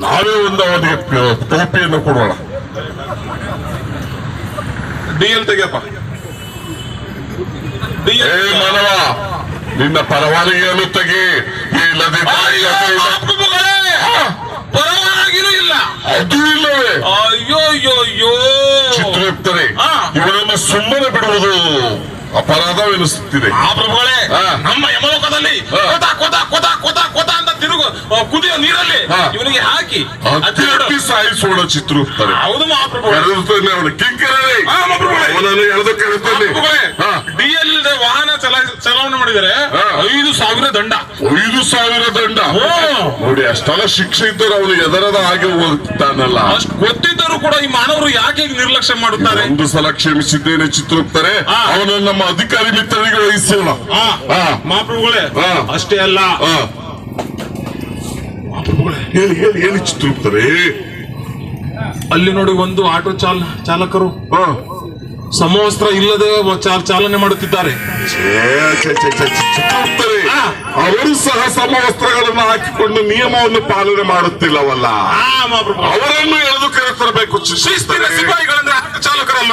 ನಾವೇ ಒಂದು ಪ- ಟೋಪಿಯನ್ನು ಕೊಡೋಣ. ಡಿ ಎಲ್ ತೆಗಿಯಪ್ಪ. ಮಾನವ ನಿನ್ನ ಪರವಾನಗಿಯನ್ನು ತೆಗಿ. ಪರವಾಗಿನೂ ಇಲ್ಲ. ಅದು ಇಲ್ಲವೇ? ಅಯ್ಯೋ ಅಯ್ಯೋ ಅಯ್ಯೋ ಚಿತ್ರಯುಕ್ತರೆ. ಇವರನ್ನು ಸುಮ್ಮನೆ ಬಿಡುವುದು ಅಪರಾಧವೆನಿಸುತ್ತಿದೆ. ಆ ಪ್ರಭುಗಳೇ! ಕುದಿಯೋ ನೀರಲ್ಲಿ. ಇವನಿಗೆ ಹಾಕಿ ಅತಿ ಸಾಯಿಸೋಣ ಚಿತ್ರಯುಕ್ತರೆ ಹೌದು ಮಹಾಪ್ರಭುಗಳೇ ಕರೆದುತ್ತಾನೆ ಅವನು ಕಿಂಕರೇ. ಅವನನ್ನು ಎಳೆದು ಕರೆದುತ್ತಾನೆ ಹಾ. ಡಿ ಎಲ್ ವಾಹನ ಚಲಾವಣೆ ಮಾಡಿದರೆ. ಐದು ಸಾವಿರ ದಂಡ ಐದು ಸಾವಿರ ದಂಡ. ನೋಡಿ ಅಷ್ಟೆಲ್ಲ ಶಿಕ್ಷೆ ಇದ್ದರೆ ಅವನು ಎದರದ ಹಾಗೆ ಹೋಗ್ತಾನಲ್ಲ ಅಷ್ಟು ಗೊತ್ತಿದ್ದರೂ ಕೂಡ ಈ ಮಾನವರು ಯಾಕೆ ನಿರ್ಲಕ್ಷ್ಯ ಮಾಡುತ್ತಾರೆ ಒಂದು ಸಲ ಕ್ಷಮಿಸಿದ್ದೇನೆ ಚಿತ್ರೋಕ್ತಾರೆ. ಅವನನ್ನು ನಮ್ಮ ಅಧಿಕಾರಿ ಮಿತ್ರರಿಗೆ ವಹಿಸೋಣ. ಮಹಾಪ್ರಭುಗಳೇ. ಅಷ್ಟೇ ಅಲ್ಲ. ಹೇಳಿ ಹೇಳಿ ಹೇಳಿ ಚಿತ್ರೋಕ್ತಾರೆ ಅಲ್ಲಿ ನೋಡಿ ಒಂದು ಆಟೋ ಚಾಲ ಚಾಲಕರು. ಸಮವಸ್ತ್ರ ಇಲ್ಲದೆ ಚಾಲನೆ ಮಾಡುತ್ತಿದ್ದಾರೆ. ಅವರು ಸಹ ಸಮವಸ್ತ್ರಗಳನ್ನು ಹಾಕಿಕೊಂಡು ನಿಯಮವನ್ನು ಪಾಲನೆ ಮಾಡುತ್ತಿಲ್ಲವಲ್ಲ. ಅವರನ್ನು ಎಳೆದು ಕರೆತರಬೇಕು. ಶಿಸ್ತಿನ ಸಿಪಾಯಿಗಳಂದ್ರೆ ಆಟೋ ಚಾಲಕರಲ್ಲ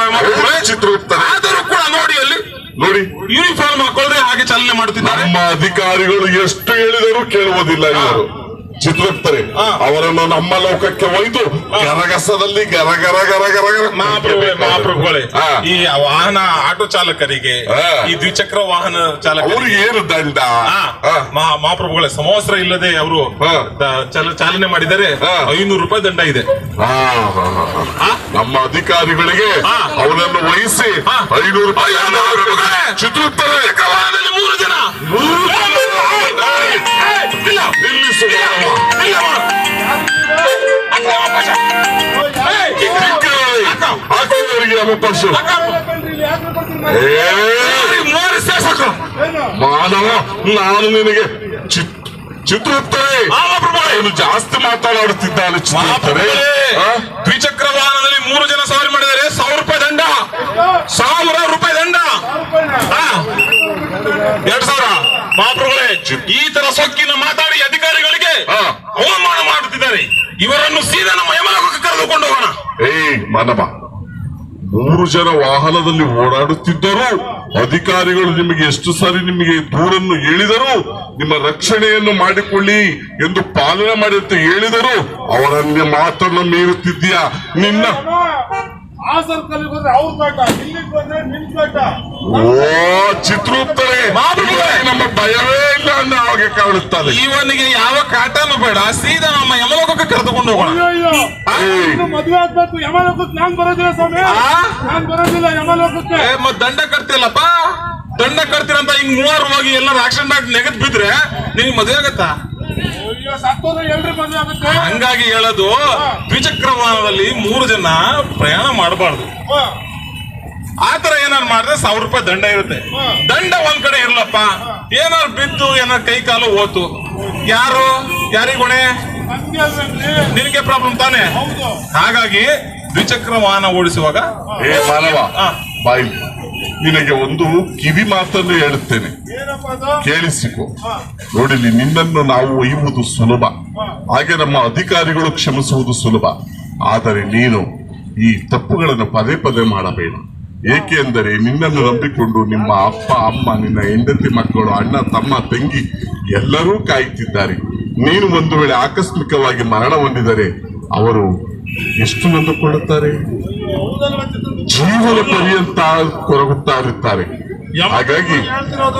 ಆದರೂ ಕೂಡ ನೋಡಿ ಅಲ್ಲಿ ನೋಡಿ. ಯೂನಿಫಾರ್ಮ್ ಹಾಕೊಳ್ಳದೆ ಹಾಗೆ ಚಾಲನೆ ಮಾಡುತ್ತಿದ್ದಾರೆ. ನಮ್ಮ ಅಧಿಕಾರಿಗಳು ಎಷ್ಟು ಹೇಳಿದರೂ ಕೇಳುವುದಿಲ್ಲ ಇವರು. ಚಿತ್ರೋಕ್ತರೆ ಹಾ. ಅವರನ್ನು ನಮ್ಮ ಲೋಕಕ್ಕೆ ಒಯ್ದು ಗರಗಸದಲ್ಲಿ ಗರ ಗರ ಗರ ಮಹಾಪ್ರಭುಗಳೇ ಮಹಾಪ್ರಭುಗಳೇ ಈ ವಾಹನ ಆಟೋ ಚಾಲಕರಿಗೆ. ಈ ದ್ವಿಚಕ್ರ ವಾಹನ ಚಾಲಕ ಅವ್ರಿಗೆ ಏನು ದಂಡ? ಮಹಾಪ್ರಭುಗಳೇ ಸಮವಸ್ತ್ರ ಇಲ್ಲದೆ ಅವರು. ಚಾಲನೆ ಮಾಡಿದರೆ. ಐನೂರು ರೂಪಾಯಿ ದಂಡ ಇದೆ? ನಮ್ಮ ಅಧಿಕಾರಿಗಳಿಗೆ ಅವರನ್ನು ಅವನನ್ನು ವಹಿಸಿ. ಐನೂರು ರೂಪಾಯಿ ವಾಹನದಲ್ಲಿ ಮೂರು ಜನ. ಏ ಮೂರು ಶಾಸಕರು ಮಾನವ ನಾನು ನಿನಗೆ ಚಿತ್ರೋತ್ತರೇ ಜಾಸ್ತಿ ಮಾತನಾಡುತ್ತಿದ್ದಾನೆ ಹಾ? ದ್ವಿಚಕ್ರ ವಾಹನದಲ್ಲಿ ಮೂರು ಜನ ಸವಾರಿ ಮಾಡಿದರೆ ಸಾವಿರ ರೂಪಾಯಿ ದಂಡ. ಸಾವಿರ ರೂಪಾಯಿ ದಂಡ. ಎರಡ್ ಸಾವಿರ. ಮಹಾಪ್ರಭುಗಳೇ ಈ ತರ ಸೊಕ್ಕಿನ ಮಾತಾಡಿ ಅಧಿಕಾರಿಗಳಿಗೆ. ಅವಮಾನ ಮಾಡುತ್ತಿದ್ದಾರೆ. ಇವರನ್ನು ಸೀದಾ ನಮ್ಮ ಯಮಲೋಕಕ್ಕೆ ಕರೆದುಕೊಂಡು ಹೋಗೋಣ. ಏ ಮಾನವ. ಮೂರು ಜನ ವಾಹನದಲ್ಲಿ ಓಡಾಡುತ್ತಿದ್ದರೂ. ಅಧಿಕಾರಿಗಳು ನಿಮಗೆ ಎಷ್ಟು ಸಾರಿ ನಿಮಗೆ ದೂರನ್ನು ಹೇಳಿದರು? ನಿಮ್ಮ ರಕ್ಷಣೆಯನ್ನು ಮಾಡಿಕೊಳ್ಳಿ ಎಂದು ಪಾಲನೆ ಮಾಡಿ ಅಂತ ಹೇಳಿದರು. ಅವರನ್ನೇ ಮಾತನ್ನು ಮೀರುತ್ತಿದ್ದೀಯಾ? ನಿನ್ನ ಓ ಚಿತ್ರೂಪ್ತರೆ. ನಮ್ಮ ಭಯವೇ ಇಲ್ಲ ಅನ್ನೋ ಹಾಗೆ ಕಾಣುತ್ತದೆ ಇವನಿಗೆ ಯಾವ ಕಾಟನೂ ಬೇಡ ಸೀದಾ ನಮ್ಮ ಯಮಲೋಕಕ್ಕೆ ಕರೆದುಕೊಂಡು ಹೋಗೋಣ. ಮದ್ವೆ ಆಗ್ಬೇಕು. ಯಮಲೋಕಕ್ಕೆ ನಾನ್ ಬರೋದಿಲ್ಲ ಸ್ವಾಮಿ? ನಾನ್ ಬರೋದಿಲ್ಲ ಯಮಲೋಕಕ್ಕೆ. ಏ, ದಂಡ ಕಟ್ತಿಲ್ಲಪ್ಪ ದಂಡ ಕಟ್ತೀರಂತ ಹಿಂಗ್ ಮೂವರು ಹೋಗಿ ಎಲ್ಲರೂ ಆಕ್ಸಿಡೆಂಟ್ ಆಗಿ ನೆಗದ್ ಬಿದ್ರೆ ನಿಮ್ಗೆ ಮದುವೆ ಆಗತ್ತಾ? ಅಯ್ಯೋ ಸತ್ತೋದ್ರೆ ಎಲ್ರಿ ಮದ್ವೆ ಆಗುತ್ತೆ. ಹಂಗಾಗಿ ಹೇಳೋದು ದ್ವಿಚಕ್ರ ವಾಹನದಲ್ಲಿ ಮೂರು ಜನ ಪ್ರಯಾಣ ಮಾಡಬಾರ್ದು. ಹ, ಆತರ ಏನಾರು ಮಾಡಿದ್ರೆ ಸಾವಿರ ರೂಪಾಯಿ ದಂಡ ಇರುತ್ತೆ. ದಂಡ ಒಂದ್ ಕಡೆ ಇರ್ಲಪ್ಪ. ಏನಾರು ಬಿದ್ದು ಏನಾರು ಕೈ ಕಾಲು ಹೋತು. ಯಾರು? ಯಾರಿಗೊಣೆ ನನ್ಗೆ ಪ್ರಾಬ್ಲಮ್ ತಾನೆ? ಹೌದು. ಹಾಗಾಗಿ ದ್ವಿಚಕ್ರ ವಾಹನ ಓಡಿಸುವಾಗ ಏ ಮಾನವ. ಬಾಯಿ. ನಿನಗೆ ಒಂದು ಕಿವಿ ಮಾತನ್ನು ಹೇಳುತ್ತೇನೆ. ಏನಪ್ಪ ಅದು? ಕೇಳಿಸಿಕೊ. ನೋಡಿಲಿ ನಿನ್ನನ್ನು ನಾವು ಒಯ್ಯುವುದು ಸುಲಭ. ಹಾಗೆ ನಮ್ಮ ಅಧಿಕಾರಿಗಳು ಕ್ಷಮಿಸುವುದು ಸುಲಭ. ಆದರೆ ನೀನು ಈ ತಪ್ಪುಗಳನ್ನು ಪದೇ ಪದೇ ಮಾಡಬೇಡ. ಏಕೆ ಅಂದರೆ ನಿನ್ನನ್ನು ನಂಬಿಕೊಂಡು ನಿಮ್ಮ ಅಪ್ಪ ಅಮ್ಮ ನಿನ್ನ ಹೆಂಡತಿ ಮಕ್ಕಳು ಅಣ್ಣ ತಮ್ಮ ತಂಗಿ ಎಲ್ಲರೂ ಕಾಯುತ್ತಿದ್ದಾರೆ. ನೀನು ಒಂದು ವೇಳೆ ಆಕಸ್ಮಿಕವಾಗಿ ಮರಣ ಹೊಂದಿದರೆ ಅವರು ಎಷ್ಟು ನೊಂದುಕೊಳ್ಳುತ್ತಾರೆ? ಜೀವನ ಪರ್ಯಂತ ಕೊರಗುತ್ತಾ ಇರುತ್ತಾರೆ. ಹಾಗಾಗಿ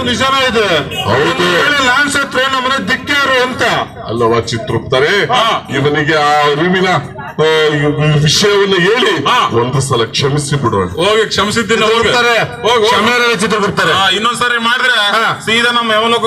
ನಿಜಾನೇ ಇದೆ? ದಿಕ್ಕ್ಯಾರು ಅಂತ. ಅಲ್ಲವಾ ಚಿತ್ರೋಕ್ತಾರೆ ಇವನಿಗೆ ಆ ಅರಿವಿನ ವಿಷಯವನ್ನು ಹೇಳಿ. ಒಂದು ಸಲ ಕ್ಷಮಿಸಿ ಬಿಡೋಣ ಹೋಗಿ ಕ್ಷಮಿಸಿದ್ದೀನಿ ಹೋಗಿ ಇನ್ನೊಂದ್ಸರಿ ಮಾಡಿದ್ರೆ ಸೀದಾ ನಮ್ಮ ಯಮಲೋಕ